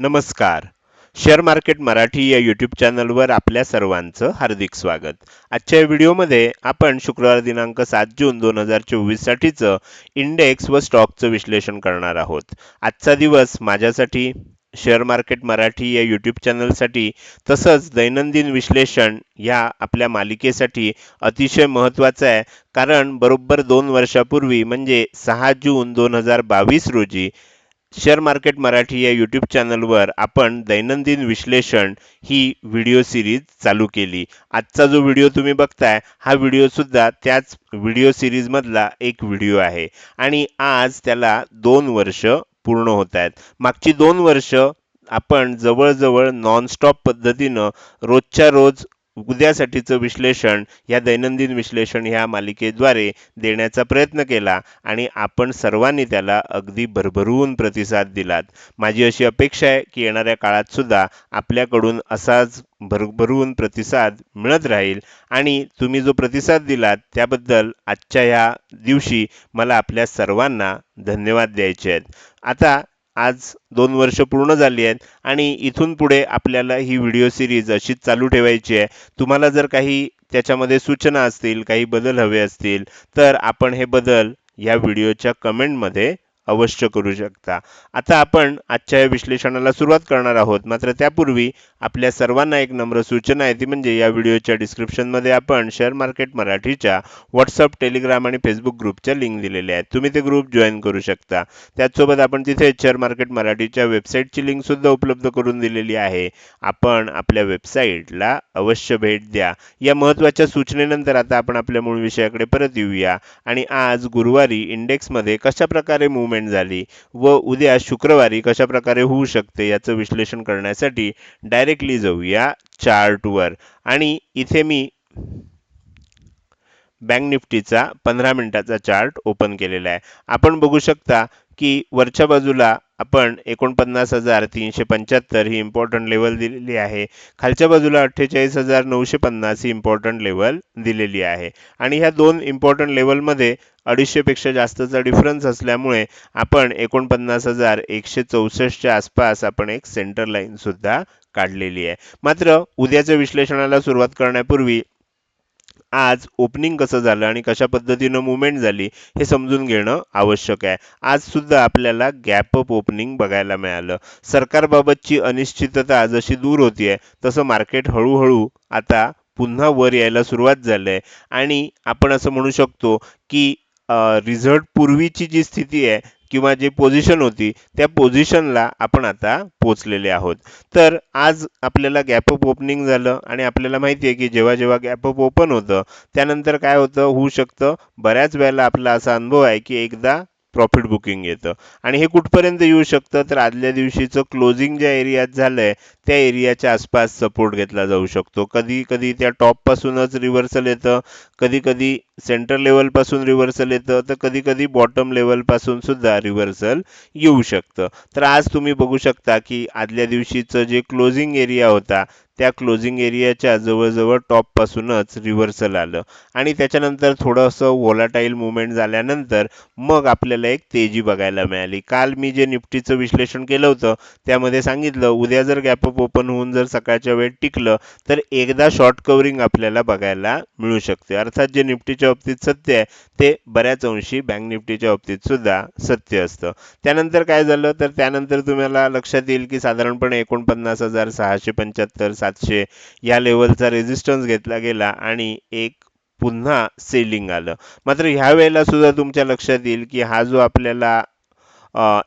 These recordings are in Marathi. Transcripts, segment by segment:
नमस्कार. शेअर मार्केट मराठी या यूट्यूब चॅनलवर आपल्या सर्वांचं हार्दिक स्वागत. आजच्या व्हिडिओमध्ये आपण शुक्रवार दिनांक सात जून दोन हजार चोवीससाठीचं इंडेक्स व स्टॉकचं विश्लेषण करणार आहोत. आजचा दिवस माझ्यासाठी शेअर मार्केट मराठी या यूट्यूब चॅनलसाठी तसंच दैनंदिन विश्लेषण या आपल्या मालिकेसाठी अतिशय महत्त्वाचं आहे. कारण बरोबर दोन वर्षापूर्वी म्हणजे सहा जून दोन हजार बावीस रोजी शेअर मार्केट मराठी या यूट्यूब चॅनलवर आपण दैनंदिन विश्लेषण ही व्हिडिओ सिरीज चालू केली. आजचा जो व्हिडिओ तुम्ही बघताय हा व्हिडिओ सुद्धा त्याच व्हिडिओ सिरीजमधला एक व्हिडिओ आहे. आणि आज त्याला दोन वर्ष पूर्ण होत आहेत. मागची दोन वर्ष आपण जवळजवळ नॉनस्टॉप पद्धतीनं रोजच्या रोज उद्यासाठीचं विश्लेषण ह्या दैनंदिन विश्लेषण ह्या मालिकेद्वारे देण्याचा प्रयत्न केला आणि आपण सर्वांनी त्याला अगदी भरभरून प्रतिसाद दिलात. माझी अशी अपेक्षा आहे की येणाऱ्या काळातसुद्धा आपल्याकडून असाच भरभरून प्रतिसाद मिळत राहील आणि तुम्ही जो प्रतिसाद दिलात त्याबद्दल आजच्या ह्या दिवशी मला आपल्या सर्वांना धन्यवाद द्यायचे आहेत. आता आज दोन वर्ष पूर्ण झाली आहेत आणि इथून पुढे आपल्याला ही व्हिडिओ सिरीज अशीच चालू ठेवायची आहे. तुम्हाला जर काही त्याच्यामध्ये सूचना असतील काही बदल हवे असतील तर आपण हे बदल या व्हिडिओच्या कमेंटमध्ये अवश्य करू शकता. आता आपण आजच्या या विश्लेषणाला सुरुवात करणार आहोत. मात्र त्यापूर्वी आपल्या सर्वांना एक नम्र सूचना आहे. ती म्हणजे या व्हिडिओच्या डिस्क्रिप्शनमध्ये आपण शेअर मार्केट मराठीच्या व्हॉट्सअप टेलिग्राम आणि फेसबुक ग्रुपच्या लिंक दिलेल्या आहेत. तुम्ही ते ग्रुप जॉईन करू शकता. त्याचसोबत आपण तिथे शेअर मार्केट मराठीच्या वेबसाईटची लिंक सुद्धा उपलब्ध करून दिलेली आहे. आपण आपल्या वेबसाईटला अवश्य भेट द्या. या महत्त्वाच्या सूचनेनंतर आता आपण आपल्या मूळ विषयाकडे परत येऊया. आणि आज गुरुवारी इंडेक्समध्ये कशा प्रकारे मुवमेंट झाली व उद्या शुक्रवारी कशाप्रकारे होऊ शकते याचं विश्लेषण करण्यासाठी डायरेक्टली जाऊया चार्टवर आणि इथे मी बँक निफ्टीचा पंधरा मिनिटाचा चार्ट ओपन केलेला आहे. आपण बघू शकता की वरच्या बाजूला आपण एकोणपन्नास हजार तीनशे पंच्याहत्तर ही इम्पॉर्टंट लेवल दिलेली आहे. खालच्या बाजूला अठ्ठेचाळीस हजार नऊशे पन्नास ही इम्पॉर्टंट लेवल दिलेली आहे. आणि ह्या दोन इम्पॉर्टंट लेवलमध्ये अडीचशेपेक्षा जास्तचा डिफरन्स असल्यामुळे आपण एकोणपन्नास हजार एकशे चौसष्टच्या आसपास आपण एक सेंटर लाईन सुद्धा काढलेली आहे. मात्र उद्याच्या विश्लेषणाला सुरुवात करण्यापूर्वी आज ओपनिंग कसं झालं आणि कशा पद्धतीनं मुवमेंट झाली हे समजून घेणं आवश्यक आहे. आज सुद्धा आपल्याला गॅप अप ओपनिंग बघायला मिळालं. सरकारबाबतची अनिश्चितता जशी दूर होती आहे तसं मार्केट हळूहळू आता पुन्हा वर यायला सुरुवात झाली आहे आणि आपण असं म्हणू शकतो की रिझल्ट पूर्वीची जी स्थिती आहे किंवा जी पोझिशन होती त्या पोझिशनला आपण आता पोचलेले आहोत. तर आज आपल्याला गॅप अप ओपनिंग झालं आणि आपल्याला माहिती आहे की जेव्हा जेव्हा गॅप अप ओपन होतं त्यानंतर काय होतं होऊ शकतं बऱ्याच वेळेला आपला असा अनुभव आहे की एकदा प्रॉफिट बुकिंग येतं. आणि हे कुठपर्यंत येऊ शकतं तर आदल्या दिवशीचं क्लोजिंग ज्या एरियात झालं आहे त्या एरियाच्या आसपास सपोर्ट घेतला जाऊ शकतो. कधी कधी त्या टॉपपासूनच रिव्हर्सल येतं कधी कधी सेंटर लेवलपासून रिव्हर्सल येतं तर कधी कधी बॉटम लेवलपासून सुद्धा रिव्हर्सल येऊ शकतं. तर आज तुम्ही बघू शकता की आदल्या दिवशीचं जे क्लोजिंग एरिया होता त्या क्लोजिंग एरियाच्या जवळजवळ टॉपपासूनच रिव्हर्सल आलं. आणि त्याच्यानंतर थोडंसं वोलाटाईल मुवमेंट झाल्यानंतर मग आपल्याला एक तेजी बघायला मिळाली. काल मी जे निफ्टीचं विश्लेषण केलं होतं त्यामध्ये सांगितलं उद्या जर गॅपअप ओपन होऊन जर सकाळच्या वेळेत टिकलं तर एकदा शॉर्ट कव्हरिंग आपल्याला बघायला मिळू शकते. अर्थात जे निफ्टीच्या बाबतीत सत्य आहे. ते बऱ्याच अंशी बँक निफ्टीच्या बाबतीत सुद्धा सत्य असतं. त्यानंतर काय झालं? तर त्यानंतर तुम्हाला लक्षात येईल की साधारणपणे एकोणपन्नास हजार सहाशे पंच्याहत्तर सातशे या लेवलचा रेझिस्टन्स घेतला गेला आणि एक पुन्हा सेलिंग आलं. मात्र ह्या वेळेला सुद्धा तुमच्या लक्षात येईल की हा जो आपल्याला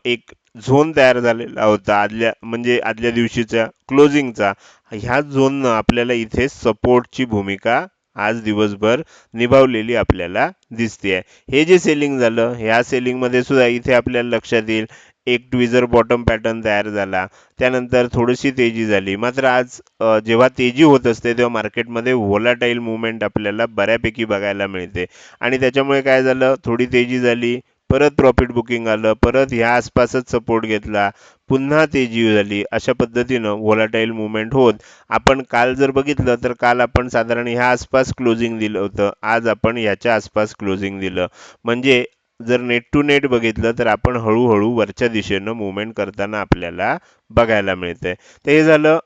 एक झोन तयार झालेला होता आदल्या म्हणजे आदल्या दिवशीच्या क्लोजिंगचा ह्या झोननं आपल्याला इथे सपोर्टची भूमिका आज दिवसभर निभावलेली आपल्याला दिसते हे जे सेलिंग झालं ह्या सेलिंगमध्ये सुद्धा इथे आपल्याला लक्षात येईल एक ट्विझर बॉटम पॅटर्न तयार झाला. त्यानंतर थोडीशी तेजी झाली. मात्र आज जेव्हा तेजी होत असते तेव्हा मार्केटमध्ये व्होलाटाईल मुवमेंट आपल्याला बऱ्यापैकी बघायला मिळते. आणि त्याच्यामुळे काय झालं? थोडी तेजी झाली. परत प्रॉफिट बुकिंग आलं परत ह्या आसपासच सपोर्ट घेतला पुन्हा तेजी झाली. अशा पद्धतीनं व्होलाटाईल मुवमेंट होत. आपण काल जर बघितलं तर काल आपण साधारण ह्या आसपास क्लोजिंग दिलं होतं. आज आपण ह्याच्या आसपास क्लोजिंग दिलं. म्हणजे जर नेट टू नेट बघितलं तर आपण हळूहळू वरच्या दिशेनं मुवमेंट करताना आपल्याला बघायला मिळतंय. ते हे झालं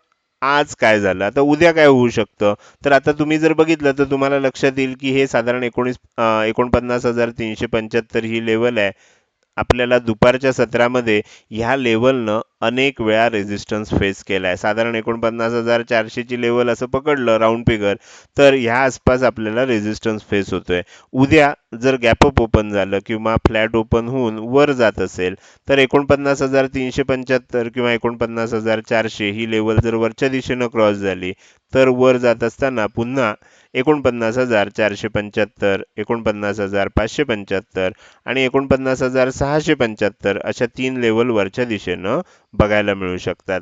आज काय झालं? आता उद्या काय होऊ शकतं? तर आता तुम्ही जर बघितलं तर तुम्हाला लक्षात येईल की हे साधारण एकोणीस एकोणपन्नास हजार तीनशे पंच्याहत्तर ही लेवल आहे. आपल्याला दुपारच्या सत्रामध्ये ह्या लेवलनं अनेक वेळा रेझिस्टन्स फेस केला आहे साधारण एकोणपन्नास हजार चारशेची लेवल असं पकडलं राऊंड फिगर तर ह्या आसपास आपल्याला रेझिस्टन्स फेस होतोय. उद्या जर गॅपअप ओपन झालं किंवा फ्लॅट ओपन होऊन वर जात असेल तर एकोणपन्नास हजार तीनशे पंच्याहत्तर किंवा एकोणपन्नास हजार चारशे ही लेवल जर वरच्या दिशेनं क्रॉस झाली तर वर जात असताना पुन्हा एकोणपन्नास हजार चारशे पंच्याहत्तर एकोणपन्नास हजार पाचशे पंच्याहत्तर आणि एकोणपन्नास हजार सहाशे पंच्याहत्तर अशा तीन लेवल वरच्या दिशेनं बघायला मिळू शकतात.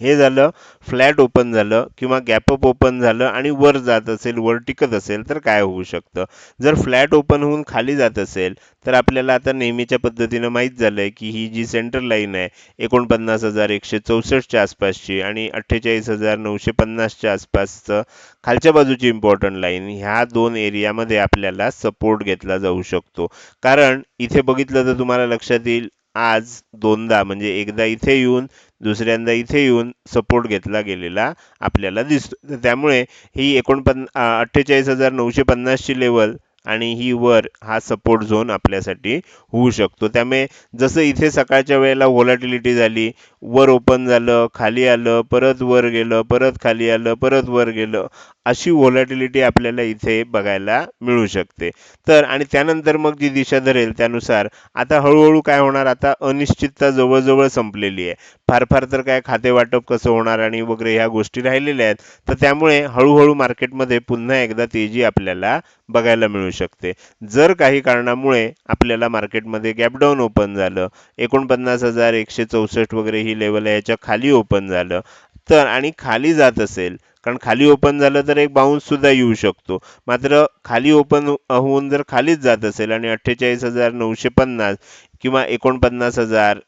हे झालं फ्लॅट ओपन झालं किंवा गॅपअप ओपन झालं आणि वर जात असेल वर टिकत असेल तर काय होऊ शकतं? जर फ्लॅट ओपन होऊन खाली जात असेल तर आपल्याला आता नेहमीच्या पद्धतीनं माहीत झालंय की ही जी सेंटर लाईन आहे एकोणपन्नास हजार एकशे चौसष्टच्या आसपासची आणि अठ्ठेचाळीस हजार नऊशे पन्नासच्या आसपासचं खालच्या बाजूची इम्पॉर्टंट लाईन ह्या दोन एरियामध्ये आपल्याला सपोर्ट घेतला जाऊ शकतो. कारण इथे बघितलं तर तुम्हाला लक्षात येईल आज दोनदा म्हणजे एकदा इथे येऊन दुसऱ्यांदा इथे येऊन सपोर्ट घेतला गेलेला आपल्याला दिसतो. तर त्यामुळे ही एकोणपन्न अठ्ठेचाळीस हजार नऊशे पन्नासची लेवल आणि ही वर हा सपोर्ट झोन आपल्यासाठी होऊ शकतो. त्यामुळे जसं इथे सकाळच्या वेळेला व्हॉलॅटिलिटी झाली वर ओपन झालं खाली आलं परत वर गेलं परत खाली आलं परत वर गेलं अशी व्होलॅटिलिटी आपल्याला इथे बघायला मिळू शकते. तर आणि त्यानंतर मग जी दिशा धरेल त्यानुसार आता हळूहळू काय होणार? आता अनिश्चितता जवळजवळ संपलेली आहे. फार फार तर काय खाते वाटप कसं होणार आणि वगैरे ह्या गोष्टी राहिलेल्या आहेत. तर त्यामुळे हळूहळू मार्केटमध्ये पुन्हा एकदा तेजी आपल्याला बघायला मिळू शकते. जर काही कारणामुळे आपल्याला मार्केटमध्ये गॅपडाऊन ओपन झालं एकोणपन्नास हजार एकशे चौसष्ट वगैरे ही लेवल आहे याच्या खाली ओपन झालं. तर आणि खाली जात असेल कारण खाली ओपन झालं तर एक बाउन्ससुद्धा येऊ शकतो. मात्र खाली ओपन होऊन जर खालीच जात असेल आणि अठ्ठेचाळीस हजार नऊशे पन्नास किंवा एकोणपन्नास हजार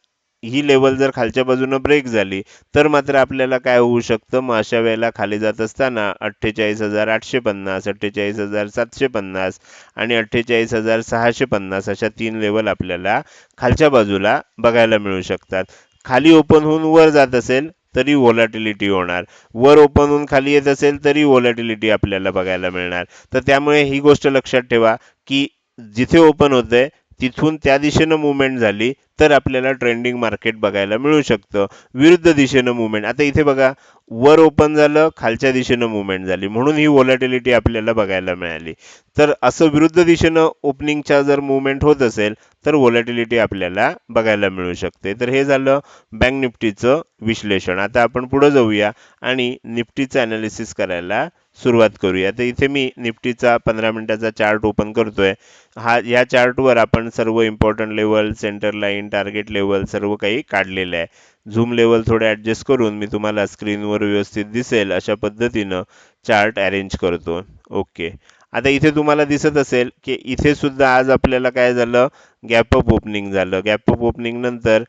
ही लेवल जर खालच्या बाजूनं ब्रेक झाली तर मात्र आपल्याला काय होऊ शकतं? मग अशा वेळेला खाली जात असताना अठ्ठेचाळीस हजार आठशे पन्नास अठ्ठेचाळीस हजार सातशे पन्नास आणि अठ्ठेचाळीस हजार सहाशे पन्नास अशा तीन लेवल आपल्याला खालच्या बाजूला बघायला मिळू शकतात. खाली ओपन होऊन वर जात असेल तरी व्होलॅटिलिटी होणार. वर ओपन होऊन खाली येत असेल तरी व्हॉलॅटिलिटी आपल्याला बघायला मिळणार. तर त्यामुळे ही गोष्ट लक्षात ठेवा की जिथे ओपन होतंय तिथून त्या दिशेनं मुवमेंट झाली तर आपल्याला ट्रेंडिंग मार्केट बघायला मिळू शकतं. विरुद्ध दिशेनं मुवमेंट आता इथे बघा वर ओपन झालं खालच्या दिशेनं मुवमेंट झाली. म्हणून ही व्होलॅटिलिटी आपल्याला बघायला मिळाली. तर असं विरुद्ध दिशेनं ओपनिंगच्या जर मुवमेंट होत असेल तर व्होलॅटिलिटी आपल्याला बघायला मिळू शकते. तर हे झालं बँक निफ्टीचं विश्लेषण. आता आपण पुढे जाऊया आणि निफ्टीचं अनालिसिस करायला सुरुवात करूया. तर इथे मी निफ्टीचा पंधरा मिनिटाचा चार्ट ओपन करतोय. हा या चार्टवर आपण सर्व important level centre line target level सर्व काही काढलेलं आहे. झूम लेवल थोडे ॲडजस्ट करून मी तुम्हाला स्क्रीनवर व्यवस्थित दिसेल अशा पद्धतीनं चार्ट अरेंज करतो. ओके आता इथे तुम्हाला दिसत असेल की इथे सुद्धा आज आपल्याला काय झालं? गॅपअप ओपनिंग झालं. गॅपअप ओपनिंग नंतर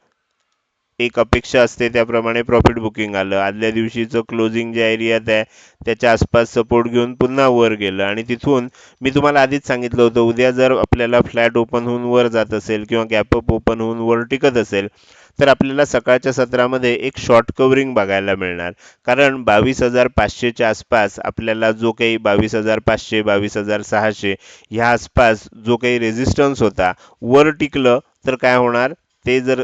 एक अपेक्षा असते त्याप्रमाणे प्रॉफिट बुकिंग आलं. आदल्या दिवशीचं क्लोजिंग ज्या एरियात आहे त्याच्या आसपास सपोर्ट घेऊन पुन्हा वर गेलं. आणि तिथून मी तुम्हाला आधीच सांगितलं होतं उद्या जर आपल्याला फ्लॅट ओपन होऊन वर जात असेल किंवा गॅपअप ओपन होऊन वर टिकत असेल तर आपल्याला सकाळच्या सत्रामध्ये एक शॉर्ट कव्हरिंग बघायला मिळणार. कारण बावीस हजार पाचशेच्या आसपास आपल्याला जो काही बावीस हजार पाचशे बावीस हजार सहाशे ह्या आसपास जो काही रेझिस्टन्स होता वर टिकलं तर काय होणार? ते जर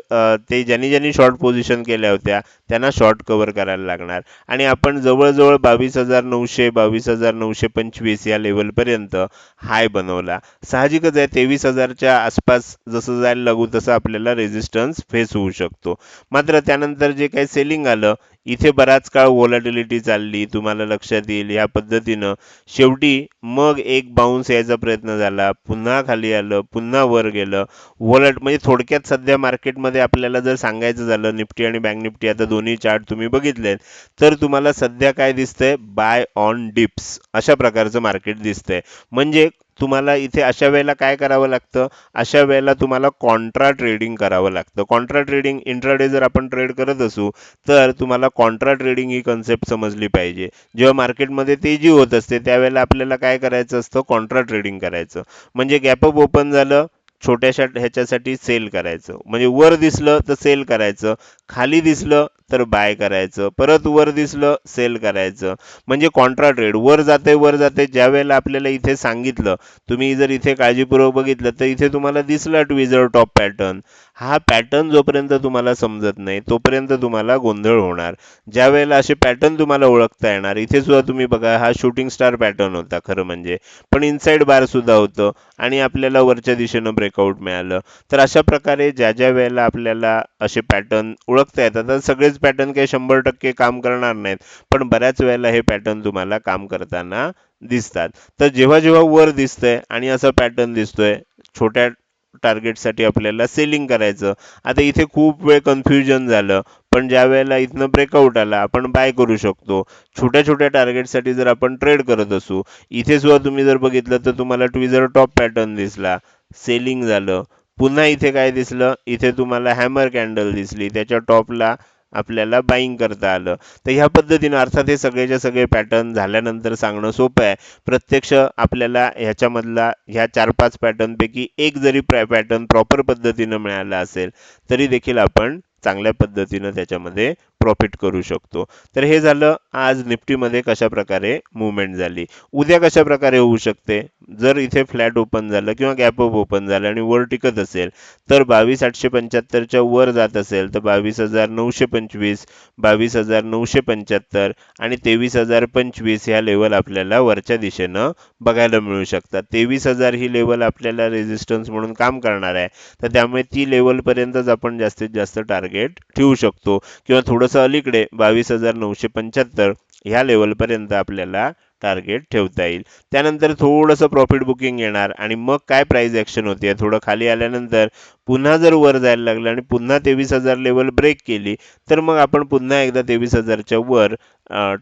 ते ज्यांनी ज्यांनी शॉर्ट पोझिशन केल्या होत्या त्यांना शॉर्ट कव्हर करायला लागणार. आणि आपण जवळजवळ बावीस हजार नऊशे बावीस हजार नऊशे पंचवीस या लेवलपर्यंत हाय बनवला. साहजिकच आहे तेवीस हजारच्या आसपास जसं जायला लागू तसं आपल्याला रेझिस्टन्स फेस होऊ शकतो. मात्र त्यानंतर जे काही सेलिंग आलं इथे बराच काळ व्होलॅटिलिटी चालली तुम्हाला लक्षात येईल या पद्धतीनं शेवटी मग एक बाउन्स यायचा प्रयत्न झाला पुन्हा खाली आलं पुन्हा वर गेलं. वॉलेट म्हणजे थोडक्यात सध्या मार्केटमध्ये आपल्याला जर सांगायचं झालं निफ्टी आणि बँक निफ्टी आता दोन्ही चार्ट तुम्ही बघितलेत तर तुम्हाला सध्या काय दिसतंय? बाय ऑन डिप्स अशा प्रकारचं मार्केट दिसतंय. म्हणजे तुम्हाला इथे अशा वेळेला काय करावं लागतं? अशा वेळेला तुम्हाला कॉन्ट्रा ट्रेडिंग करावं लागतं. कॉन्ट्रा ट्रेडिंग इंट्राडे जर आपण ट्रेड करत असू तर तुम्हाला कॉन्ट्रा ट्रेडिंग ही कन्सेप्ट समजली पाहिजे. जेव्हा मार्केटमध्ये तेजी होत असते त्यावेळेला आपल्याला काय करायचं असतं? कॉन्ट्रा ट्रेडिंग करायचं. म्हणजे गॅपअप ओपन झालं छोट्याशा ह्याच्यासाठी सेल करायचं. म्हणजे वर दिसलं तर सेल करायचं. खाली दिसलं तर बाय करायचं परत वर दिसलं सेल करायचं. म्हणजे कॉन्ट्रा ट्रेड वर जाते वर जाते. ज्या वेळेला आपल्याला इथे सांगितलं तुम्ही जर इथे काळजीपूर्वक बघितलं तर इथे तुम्हाला दिसला ट्विझर टॉप पॅटर्न हा पॅटर्न जोपर्यंत तुम्हाला समजत नाही तोपर्यंत तुम्हाला गोंधळ होणार. ज्या वेळेला असे पॅटर्न तुम्हाला ओळखता येणार इथे सुद्धा तुम्ही बघा हा शूटिंग स्टार पॅटर्न होता खरं म्हणजे. पण इनसाइड बार सुद्धा होतं आणि आपल्याला वरच्या दिशेनं ब्रेकआउट मिळालं. तर अशा प्रकारे ज्या ज्या वेळेला आपल्याला असे पॅटर्न ओळखता येतात. तर सगळेच पॅटर्न काही शंभर टक्के काम करणार नाहीत. पण बऱ्याच वेळेला हे पॅटर्न तुम्हाला काम करताना दिसतात. तर जेव्हा जेव्हा वर दिसतंय आणि असं पॅटर्न दिसतोय छोट्या टार्गेटसाठी आपल्याला सेलिंग करायचं. आता इथे खूप वेळ कन्फ्युजन झालं. पण ज्या वेळेला इथनं ब्रेकआउट आला आपण बाय करू शकतो. छोट्या छोट्या टार्गेटसाठी जर आपण ट्रेड करत असू इथे सुद्धा तुम्ही जर बघितलं तर तुम्हाला ट्विझर टॉप पॅटर्न दिसला. सेलिंग झालं. पुन्हा इथे काय दिसलं? इथे तुम्हाला हॅमर कॅन्डल दिसली. त्याच्या टॉपला आपल्याला बाईंग करता आलं. तर ह्या पद्धतीनं अर्थात हे सगळेच्या सगळे पॅटर्न झाल्यानंतर सांगणं सोपं आहे. प्रत्यक्ष आपल्याला ह्याच्यामधला ह्या चार पाच पॅटर्नपैकी एक जरी पॅटर्न प्रॉपर पद्धतीनं मिळाला असेल तरी देखील आपण चांगल्या पद्धतीनं त्याच्यामध्ये प्रॉफिट करू शकतो. तर हे झालं. आज निफ्टीमध्ये कशा प्रकारे मुवमेंट झाली? उद्या कशा प्रकारे होऊ शकते? जर इथे फ्लॅट ओपन झालं किंवा गॅप अप ओपन झालं आणि वर टिकत असेल तर बावीस आठशे पंच्याहत्तरच्या वर जात असेल तर बावीस हजार नऊशे पंचवीस बावीस हजार नऊशे पंच्याहत्तर आणि तेवीस हजार पंचवीस ह्या लेवल आपल्याला वरच्या दिशेनं बघायला मिळू शकतात. तेवीस हजार ही लेवल आपल्याला रेजिस्टन्स म्हणून काम करणार आहे. तर त्यामुळे ती लेवलपर्यंतच आपण जास्तीत जास्त टार्गेट ठेवू शकतो. किंवा थोडंसं अलीकडे बावीस हजार नऊशे पंच्याहत्तर ह्या लेवलपर्यंत आपल्याला टार्गेट ठेवता येईल. त्यानंतर थोडंसं प्रॉफिट बुकिंग येणार आणि मग काय प्राईज ॲक्शन होते? थोडं खाली आल्यानंतर पुन्हा जर वर जायला लागलं आणि पुन्हा तेवीस हजार लेवल ब्रेक केली तर मग आपण पुन्हा एकदा तेवीस हजारच्या वर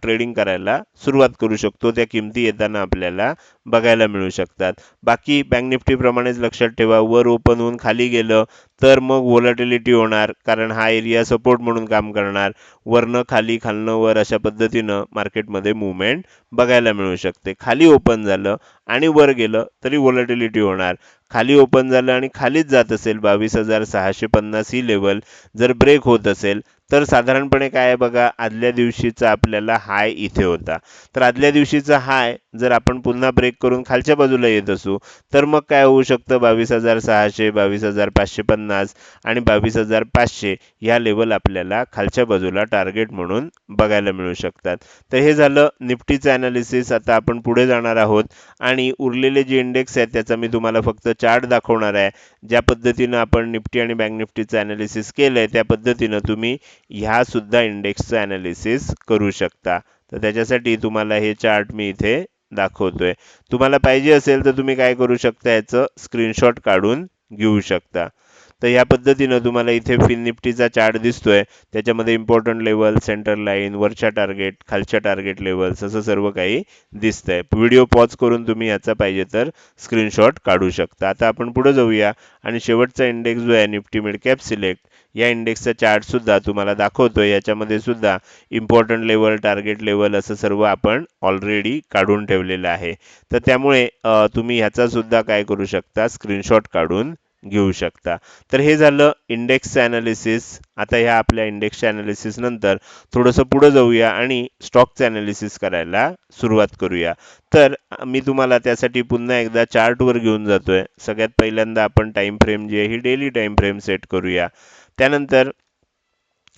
ट्रेडिंग करायला सुरुवात करू शकतो. त्या किमती येताना आपल्याला बघायला मिळू शकतात. बाकी बँक निफ्टीप्रमाणेच लक्षात ठेवा. वर ओपन होऊन खाली गेलं तर मग व्होलॅटिलिटी होणार कारण हा एरिया सपोर्ट म्हणून काम करणार. वरनं खाली खालनं वर अशा पद्धतीनं मार्केटमध्ये मुवमेंट बघायला मिळू शकते. खाली ओपन झालं आणि वर गेलं तरी व्होलॅटिलिटी होणार. खाली ओपन झालं आणि खालीच जात असेल बावीस हजार सहाशे पन्नास ही लेवल जर ब्रेक होत असेल तर साधारणपणे काय आहे बघा आदल्या दिवशीचा आपल्याला हाय इथे होता. तर आदल्या दिवशीचा हाय जर आपण पुन्हा ब्रेक करून खालच्या बाजूला येत असू तर मग काय होऊ शकतं? बावीस हजार सहाशे बावीस हजार पाचशे पन्नास आणि बावीस हजार पाचशे ह्या लेवल आपल्याला खालच्या बाजूला टार्गेट म्हणून बघायला मिळू शकतात. तर हे झालं निफ्टीचं ॲनालिसिस आता आपण पुढे जाणार आहोत आणि उरलेले जे इंडेक्स आहेत त्याचा मी तुम्हाला फक्त चार्ट दाखवणार आहे. ज्या पद्धतीनं आपण निफ्टी आणि बँक निफ्टीचं ॲनालिसिस केलं आहे त्या पद्धतीनं तुम्ही ह्या सुद्धा इंडेक्सचं ॲनालिसिस करू शकता. तर त्याच्यासाठी तुम्हाला हे चार्ट मी इथे दाखवतोय. तुम्हाला पाहिजे असेल तर तुम्ही काय करू शकता याचं स्क्रीनशॉट काढून घेऊ शकता. तर या पद्धतीनं तुम्हाला इथे फिन निफ्टीचा चार्ट दिसतोय. त्याच्यामध्ये इम्पॉर्टंट लेवल सेंटर लाईन वरच्या टार्गेट खालच्या टार्गेट लेवल्स असं सर्व काही दिसतंय. व्हिडिओ पॉज करून तुम्ही याचा पाहिजे तर स्क्रीनशॉट काढू शकता. आता आपण पुढे जाऊया आणि शेवटचा इंडेक्स जो आहे निफ्टी मिड कॅप सिलेक्ट या इंडेक्सचा चार्ट सुद्धा तुम्हाला दाखवतोय. याच्यामध्ये सुद्धा इम्पॉर्टंट लेवल टार्गेट लेवल असं सर्व आपण ऑलरेडी काढून ठेवलेलं आहे. तर त्यामुळे तुम्ही ह्याचा सुद्धा काय करू शकता? स्क्रीनशॉट काढून घेऊ शकता. तर हे झालं इंडेक्सचं ॲनालिसिस आता ह्या आपल्या इंडेक्सच्या ॲनालिसिस नंतर थोडंसं पुढं जाऊया आणि स्टॉकचं ॲनालिसिस करायला सुरुवात करूया. तर मी तुम्हाला त्यासाठी पुन्हा एकदा चार्टवर घेऊन जातोय. सगळ्यात पहिल्यांदा आपण टाइम फ्रेम जी आहे ही डेली टाईम फ्रेम सेट करूया. त्यानंतर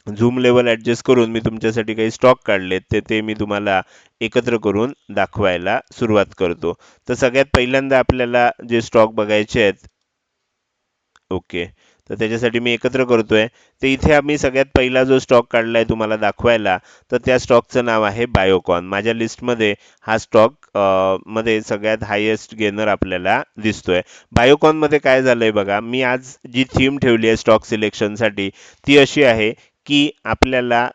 झूम लेवल ॲडजस्ट करून मी तुमच्यासाठी काही स्टॉक काढलेत ते ते मी तुम्हाला एकत्र करून दाखवायला सुरुवात करतो. तर सगळ्यात पहिल्यांदा आपल्याला जे स्टॉक बघायचे आहेत ओके. तर त्याच्यासाठी मी एकत्र करतोय. तर इथे आम्ही सगळ्यात पहिला जो स्टॉक काढला आहे तुम्हाला दाखवायला तर त्या स्टॉकचं नाव आहे बायोकॉन माझ्या लिस्टमध्ये हा स्टॉकमध्ये सगळ्यात हायेस्ट गेनर आपल्याला दिसतोय. बायोकॉनमध्ये काय झालंय बघा मी आज जी थीम ठेवली आहे स्टॉक सिलेक्शनसाठी ती अशी आहे की आपल्याला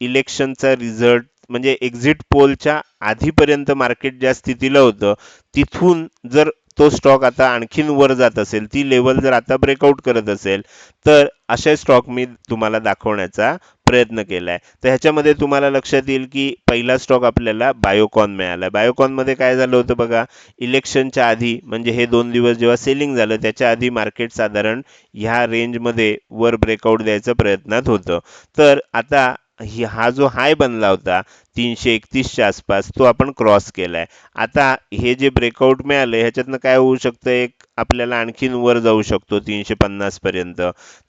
इलेक्शनचा रिझल्ट म्हणजे एक्झिट पोलच्या आधीपर्यंत मार्केट ज्या स्थितीला होतं तिथून जर तो स्टॉक आता आणखीन वर जात असेल ती लेवल जर आता ब्रेकआउट करत असेल तर असे स्टॉक मी तुम्हाला दाखवण्याचा प्रयत्न केलाय. तर ह्याच्यामध्ये तुम्हाला लक्षात येईल की पहिला स्टॉक आपल्याला बायोकॉन मिळाला. बायोकॉनमध्ये काय झालं होतं बघा इलेक्शनच्या आधी म्हणजे हे दोन दिवस जेव्हा सेलिंग झालं त्याच्या आधी मार्केट साधारण ह्या रेंजमध्ये वर ब्रेकआउट द्यायचा प्रयत्नात होतं. तर आता ही हा जो हाय बनला होता तीनशे एकतीसच्या आसपास तो आपण क्रॉस केला आहे आता हे जे ब्रेकआउट मिळालं ह्याच्यातनं काय होऊ शकतं? एक आपल्याला आणखीन वर जाऊ शकतो तीनशे पन्नासपर्यंत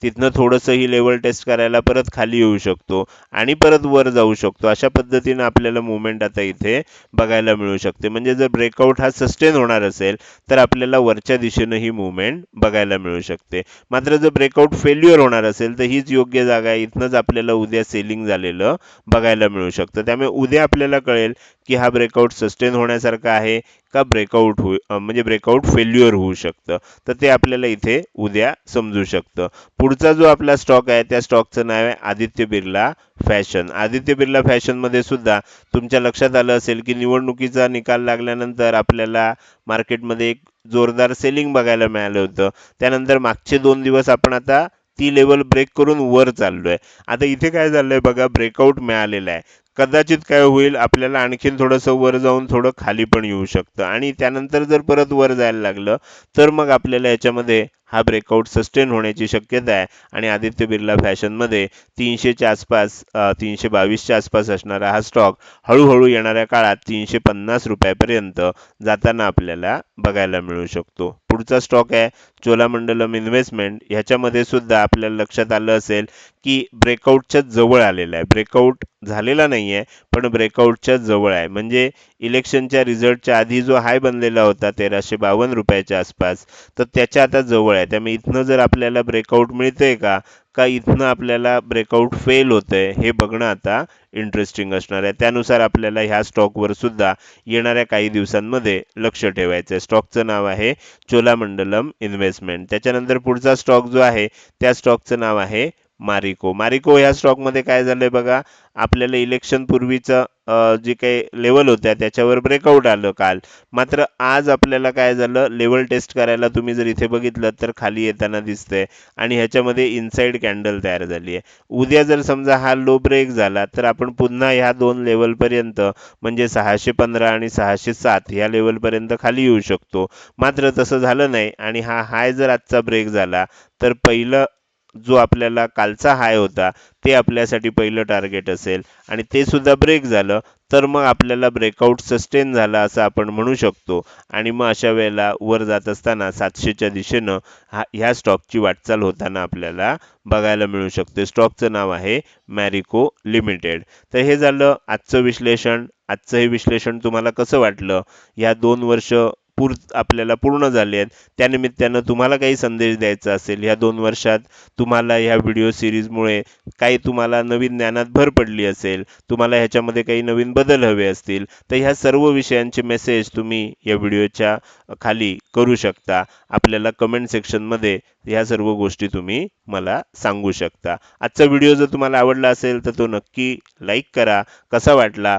तिथनं थोडंसं ही लेवल टेस्ट करायला परत खाली येऊ शकतो आणि परत वर जाऊ शकतो. अशा पद्धतीनं आपल्याला मुवमेंट आता इथे बघायला मिळू शकते. म्हणजे जर ब्रेकआउट हा सस्टेन होणार असेल तर आपल्याला वरच्या दिशेनं ही मुवमेंट बघायला मिळू शकते. मात्र जर ब्रेकआउट फेल्युअर होणार असेल तर हीच योग्य जागा आहे. इथनंच आपल्याला उद्या सेलिंग झालेलं बघायला मिळू शकतं. त्यामुळे उद्या आपल्याला कळेल की हा ब्रेकआउट सस्टेन होण्यासारखा आहे का ब्रेकआउट होऊ म्हणजे ब्रेकआउट फेल्युअर होऊ शकतं. तर ते आपल्याला इथे उद्या समजू शकतं. पुढचा जो आपला स्टॉक आहे त्या स्टॉकचं नाव आहे आदित्य बिर्ला फॅशन. आदित्य बिर्ला फॅशनमध्ये सुद्धा तुमच्या लक्षात आलं असेल की निवडणुकीचा निकाल लागल्यानंतर आपल्याला मार्केटमध्ये एक जोरदार सेलिंग बघायला मिळालं होतं. त्यानंतर मागचे दोन दिवस आपण आता ती लेवल ब्रेक करून वर चाललोय. आता इथे काय झालंय बघा ब्रेकआउट मिळालेला आहे. कदाचित काय होईल आपल्याला आणखीन थोडंसं वर जाऊन थोडं खाली पण येऊ शकतं. आणि त्यानंतर जर परत वर जायला लागलं तर मग आपल्याला याच्यामध्ये हा ब्रेकआउट सस्टेन होण्याची शक्यता आहे. आणि आदित्य बिर्ला फॅशनमध्ये तीनशेच्या आसपास तीनशे बावीसच्या आसपास असणारा हा स्टॉक हळूहळू येणाऱ्या काळात तीनशे पन्नास रुपयापर्यंत जाताना आपल्याला बघायला मिळू शकतो. पुढचा स्टॉक आहे चोलामंडलम इन्व्हेस्टमेंट ह्याच्यामध्ये सुद्धा आपल्याला लक्षात आलं असेल की ब्रेकआउटच्या जवळ आलेला आहे. ब्रेकआउट झालेला नाही आहे पण ब्रेकआउटच्या जवळ आहे. म्हणजे इलेक्शनच्या रिझल्टच्या आधी जो हाय बनलेला होता तेराशे बावन्न रुपयाच्या आसपास तर त्याच्या आता जवळ आहे. त्यामुळे इथनं जर आपल्याला ब्रेकआउट मिळतंय का का इथनं आपल्याला ब्रेकआउट फेल होतंय हे बघणं आता इंटरेस्टिंग असणार आहे. त्यानुसार आपल्याला ह्या स्टॉकवर सुद्धा येणाऱ्या काही दिवसांमध्ये लक्ष ठेवायचं आहे. स्टॉकचं नाव आहे चोलामंडलम इन्व्हेस्टमेंट. त्याच्यानंतर पुढचा स्टॉक जो आहे त्या स्टॉकचं नाव आहे मारिको. मारिको ह्या स्टॉकमध्ये काय झालंय बघा आपल्याला इलेक्शन पूर्वीचं जे काही लेवल होत्या त्याच्यावर ब्रेकआउट आलं काल. मात्र आज आपल्याला काय झालं लेवल टेस्ट करायला तुम्ही जर इथे बघितलं तर खाली येताना दिसतंय आणि ह्याच्यामध्ये इनसाइड कॅन्डल तयार झाली आहे. उद्या जर समजा हा लो ब्रेक झाला तर आपण पुन्हा ह्या दोन लेवलपर्यंत म्हणजे सहाशे पंधरा आणि सहाशे सात ह्या लेवलपर्यंत खाली येऊ शकतो. मात्र तसं झालं नाही आणि हा हाय जर आजचा ब्रेक झाला तर पहिलं जो आपल्याला कालचा हाय होता ते आपल्यासाठी पहिलं टार्गेट असेल. आणि ते सुद्धा ब्रेक झालं तर मग आपल्याला ब्रेकआउट सस्टेन झाला असं आपण म्हणू शकतो. आणि मग अशा वेळेला वर जात असताना सातशेच्या दिशेनं हा ह्या स्टॉकची वाटचाल होताना आपल्याला बघायला मिळू शकते. स्टॉकचं नाव आहे मॅरिको लिमिटेड तर हे झालं आजचं विश्लेषण. आजचं हे विश्लेषण तुम्हाला कसं वाटलं? या दोन वर्ष पूर आपल्याला पूर्ण झाले आहेत. त्यानिमित्तानं तुम्हाला काही संदेश द्यायचा असेल ह्या दोन वर्षात तुम्हाला ह्या व्हिडिओ सिरीजमुळे काही तुम्हाला नवीन ज्ञानात भर पडली असेल तुम्हाला ह्याच्यामध्ये काही नवीन बदल हवे असतील तर ह्या सर्व विषयांचे मेसेज तुम्ही या व्हिडिओच्या खाली करू शकता. आपल्याला कमेंट सेक्शनमध्ये ह्या सर्व गोष्टी तुम्ही मला सांगू शकता. आजचा व्हिडिओ जर तुम्हाला आवडला असेल तर तो नक्की लाईक करा. कसा वाटला?